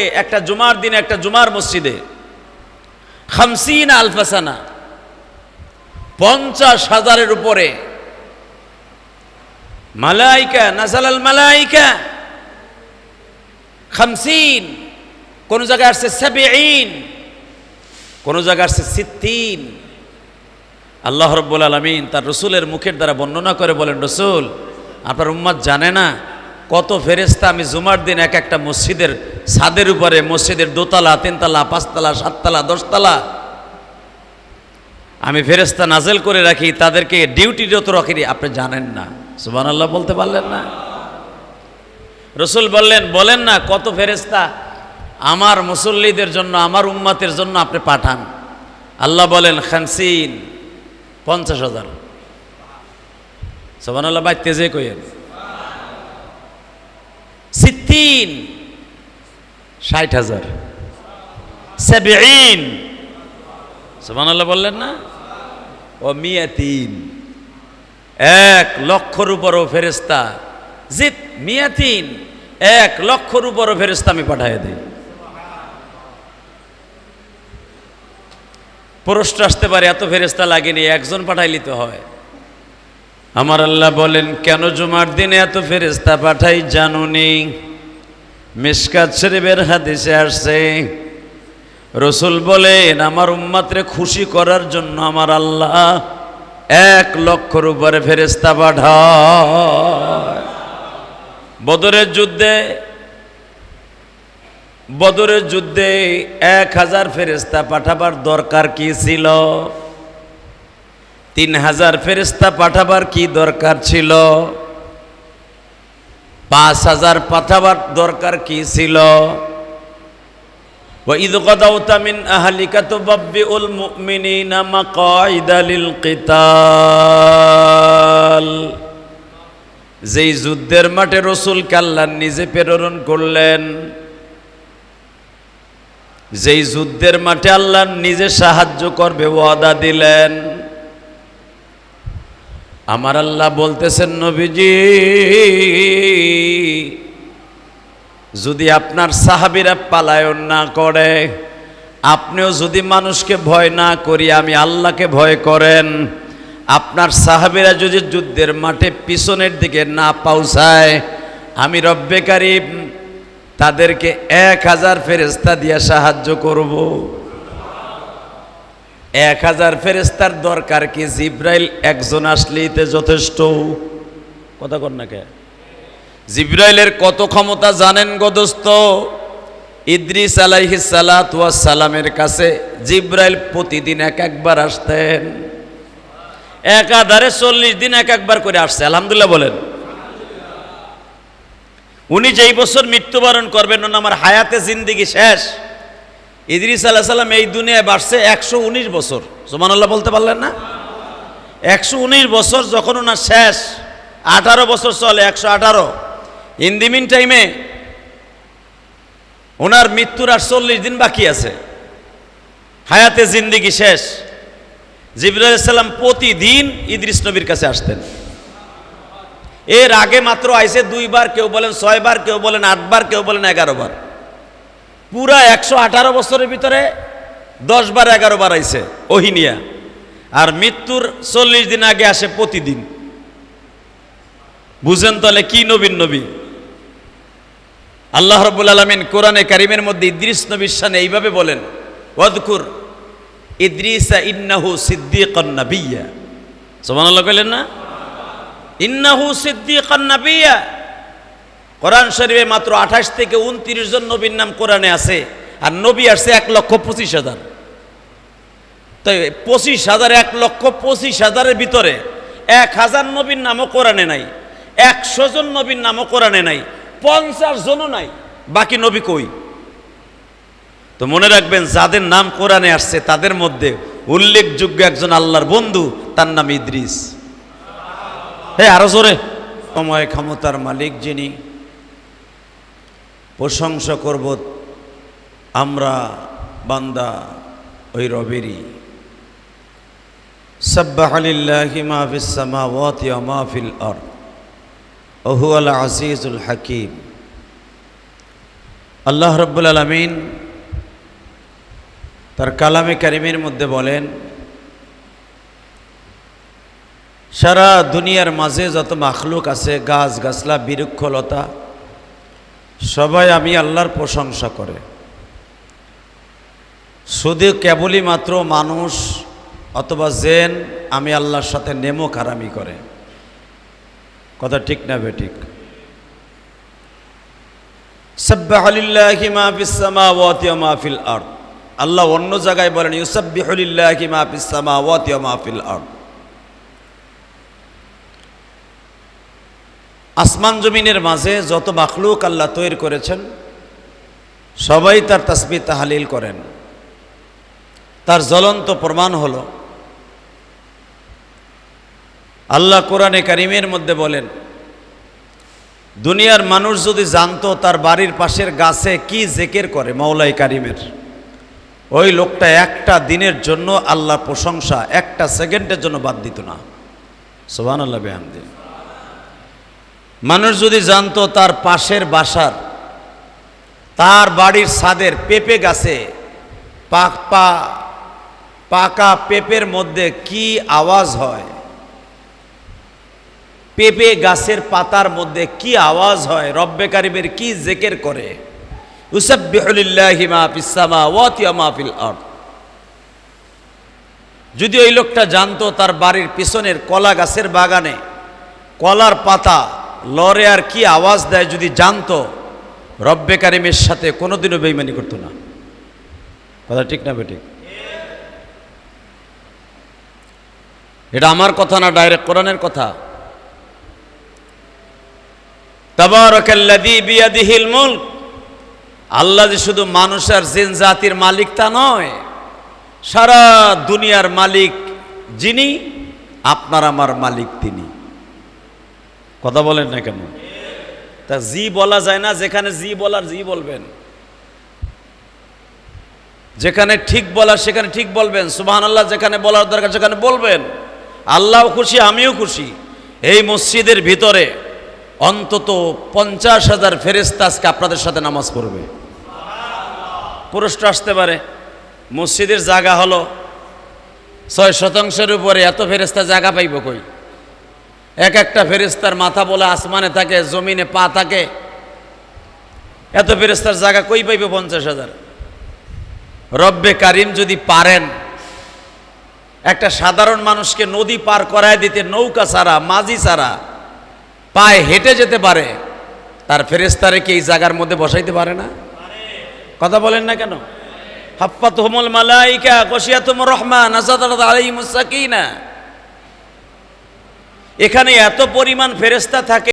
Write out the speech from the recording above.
একটা জুমার দিনে, একটা জুমার মসজিদে। খামসিন আলফাসানা। পঞ্চাশ হাজারের উপরে। মালাইকা, নাজালাল মালাইকা। খামসিন। কোন জায়গায় আসছে সাবিঈন। কোন জায়গায় আসছে সিত্তিন আল্লাহ রব্বুল আলমিন তার রসুলের মুখের দ্বারা বর্ণনা করে বলেন, রসুল, আপনার উম্মাদ জানে না কত ফেরেস্তা আমি জুমার দিন এক একটা মসজিদের ছাদের উপরে মসজিদের দোতলা, তিনতলা, পাঁচতলা, সাততলা, দশতলা। আমি ফেরেস্তা নাজেল করে রাখি, তাদেরকে ডিউটিরত রাখি আপনি জানেন না। সুবান আল্লাহ বলতে পারলেন না? রসুল বললেন, বলেন না, কত ফেরেস্তা আমার মুসল্লিদের জন্য, আমার উম্মাতের জন্য আপনি পাঠান। আল্লাহ বলেন, খানসিন, পঞ্চাশ হাজার। সোবান আল্লাহ বাইতে যে কইেন সিদ্দিন ষাট হাজার। সেবিন সোমান বললেন না? ও মিয়া তিন এক লক্ষর উপরও ফেরেস্তা জিত মিয়া তিন এক লক্ষর উপরও ফেরেস্তা আমি পাঠাই দিই। প্রশ্ন আসতে পারে, এত ফেরেস্তা লাগেনি, একজন পাঠাইলি তো হয়। আমার আল্লাহ বলেন, কেন জুমার দিনে এত ফেরেস্তা পাঠাই জানু জানুনি মিসকাত শরীফের হাদিসে আসছে, রসুল বলেন, আমার উম্মাত্রে খুশি করার জন্য আমার আল্লাহ এক লক্ষর উপরে ফেরেস্তা পাঠায়। বদরের যুদ্ধে বদরের যুদ্ধে এক হাজার ফেরেস্তা পাঠাবার দরকার কি ছিল? তিন হাজার ফেরেস্তা পাঠাবার কি দরকার ছিল পাঁচ হাজার পাঠাবার দরকার কি ছিল وإذ غدوت من أهلك تببئ المؤمنين مقاعد للقتال যেই যুদ্ধের মাঠে রসুল কাল্লান নিজে প্রেরণ করলেন যেই যুদ্ধের মাঠে আল্লাহ নিজে সাহায্য করবে ওয়াদা দিলেন আমার আল্লাহ বলতেছেন, নবীজি, যদি আপনার সাহাবিরা পালায়ন না করে, আপনিও যদি মানুষকে ভয় না করি, আমি আল্লাহকে ভয় করেন। আপনার সাহাবিরা যদি যুদ্ধের মাঠে পিছনের দিকে না পৌঁছায়, আমি রব্বে কারিম তাদেরকে এক হাজার ফেরেস্তা দিয়ে সাহায্য করব। এক হাজার ফেরেস্তার দরকার কি? জিব্রাইল একজন আসলেইতে যথেষ্ট। কথা কর না কে? জিব্রাইলের কত ক্ষমতা জানেন গদস্ত ইদ্রিস আলাইহি সালামের কাছে জিব্রাইল প্রতিদিন এক একবার আসতেন। একাধারে চল্লিশ দিন এক একবার করে আসছে, আলহামদুলিল্লাহ বলেন। উনি যেই বছর মৃত্যুবরণ করবেন, ওনার আমার হায়াতে জিন্দিগি শেষ। ইদ্রিস আলাহ সাল্লাম এই দুনিয়ায় বাড়ছে একশো উনিশ বছর। সুমানাল্লাহ বলতে পারলেন না? একশো উনিশ বছর যখন ওনার শেষ, আঠারো বছর চলে, একশো আঠারো। ইন দি মিন টাইমে ওনার মৃত্যুর আর চল্লিশ দিন বাকি আছে। হায়াতে জিন্দিগি শেষ। জিবরাইসাল্লাম প্রতিদিন ইদ্রিস নবীর কাছে আসতেন। এর আগে মাত্র আইসে দুইবার, কেউ বলেন ছয়বার, কেউ বলেন আটবার, কেউ বলেন এগারো বার পুরা একশো আঠারো বছরের ভিতরে দশ বার, এগারো বার আইসে ওহিনিয়া আর মৃত্যুর চল্লিশ দিন আগে আসে প্রতিদিন। বুঝেন তাহলে কি নবীন নবী? আল্লাহ রব্বুল আলমিন কোরআনে কারিমের মধ্যে ইদ্রিস নবীর সানে এইভাবে বলেন, ওয়াদকুর ইদ্রিসা ইন্নাহু সিদ্দিকান নাবিয়্যা সুবহানাল্লাহ কইলেন না? ইন্নাহু সিদ্দিকান নাবিয়্যা কোরআন শরীফে মাত্র আঠাশ থেকে উনত্রিশ জন নবীর নাম কোরআনে আছে, আর নবী আসছে এক লক্ষ পঁচিশ হাজার। তো পঁচিশ হাজার, এক লক্ষ পঁচিশ হাজারের ভিতরে এক হাজার নবীর নামও কোরআনে নাই, একশো জন নবীর নামও কোরআনে নাই, পঞ্চাশ জনও নাই, বাকি নবী কই? তো মনে রাখবেন, যাদের নাম কোরআনে আসছে, তাদের মধ্যে উল্লেখযোগ্য একজন আল্লাহর বন্ধু, তার নাম ইদ্রিস। হ্যাঁ আরও জোরে। সময় ক্ষমতার মালিক যিনি প্রশংসা করব আমরা বান্দা ওই রবেরই। সব্বাহ মাহফিল ওহু আল আজিজুল হাকিম। আল্লাহ রব্বুল আলমিন তার কালামে কারিমের মধ্যে বলেন, সারা দুনিয়ার মাঝে যত মাখলুক আছে গাছ গাছলা বৃক্ষলতা সবাই আমি আল্লাহর প্রশংসা করে। শুধু কেবলই মাত্র মানুষ অথবা জেন আমি আল্লাহর সাথে নেমো কারামি করে। কথা ঠিক না বেঠিক সাব্বাহলিল্লাহি মা ফিস সামাওয়াতি ওয়া মা ফিল আরদ। আল্লাহ অন্য জায়গায় বলেন ইউসাব্বিহুলিল্লাহি মা ফিস সামাওয়াতি ওয়া মা ফিল আরদ। আসমান জমিনের মাঝে যত মাখলুক আল্লাহ তৈরি করেছেন, সবাই তার তাসবি তাহালিল করেন। তার জ্বলন্ত প্রমাণ হলো, আল্লাহ কোরআনে কারিমের মধ্যে বলেন, দুনিয়ার মানুষ যদি জানতো তার বাড়ির পাশের গাছে কি জেকের করে মৌলাই কারিমের, ওই লোকটা একটা দিনের জন্য আল্লাহ প্রশংসা, একটা সেকেন্ডের জন্য বাদ দিত না। সোহান আল্লাহ বেহামদি। মানুষ যদি জানতো তার পাশের বাসার, তার বাড়ির ছাদের পেঁপে গাছে, পাক পা, পাকা পেঁপের মধ্যে কি আওয়াজ হয়? পেঁপে গাছের পাতার মধ্যে কি আওয়াজ হয়? রব্বে কারিমের কি জেকের করে? যদি ওই লোকটা জানতো তার বাড়ির পিছনের কলা গাছের বাগানে কলার পাতা লরে আর কি আওয়াজ দেয় যদি জানতো, রব্বে কারিমের সাথে কোনোদিনও বেইমানি করতো না। কথা ঠিক না বেঠিক? এটা আমার কথা না ডাইরেক্ট কোরআনের কথা? আল্লাহ যে শুধু মানুষ আর জিন জাতির মালিক তা নয়, সারা দুনিয়ার মালিক যিনি, আপনার আমার মালিক তিনি। কথা বলেন না কেন? তা জি বলা যায় না, যেখানে জি বলার জি বলবেন। যেখানে ঠিক বলার সেখানে ঠিক বলবেন। সুবহান আল্লাহ যেখানে বলার দরকার সেখানে বলবেন। আল্লাহও খুশি, আমিও খুশি। এই মসজিদের ভিতরে অন্তত পঞ্চাশ হাজার ফেরেস্তা আজকে আপনাদের সাথে নামাজ পড়বে। পুরস্কার আসতে পারে। মসজিদের জায়গা হলো ছয় শতাংশের উপরে এত ফেরেস্তা জায়গা পাইব কই? এক একটা ফেরেস্তার মাথা বলে আসমানে থাকে, জমিনে পা থাকে। এত ফেরেস্তার জায়গা কই পাইবে পঞ্চাশ হাজার? রব্বে কারিম যদি পারেন, একটা সাধারণ মানুষকে নদী পার করায় দিতে নৌকা ছাড়া, মাঝি ছাড়া, পায়ে হেঁটে যেতে পারে, তার ফেরেস্তারে কি এই জায়গার মধ্যে বসাইতে পারে না? কথা বলেন না কেন? হাফাত হোমল মালাইকা কশিয়াতুম রহমান আসাদ আলাইহিমুস সাকিনা। এখানে এত পরিমাণ ফেরেস্তা থাকে।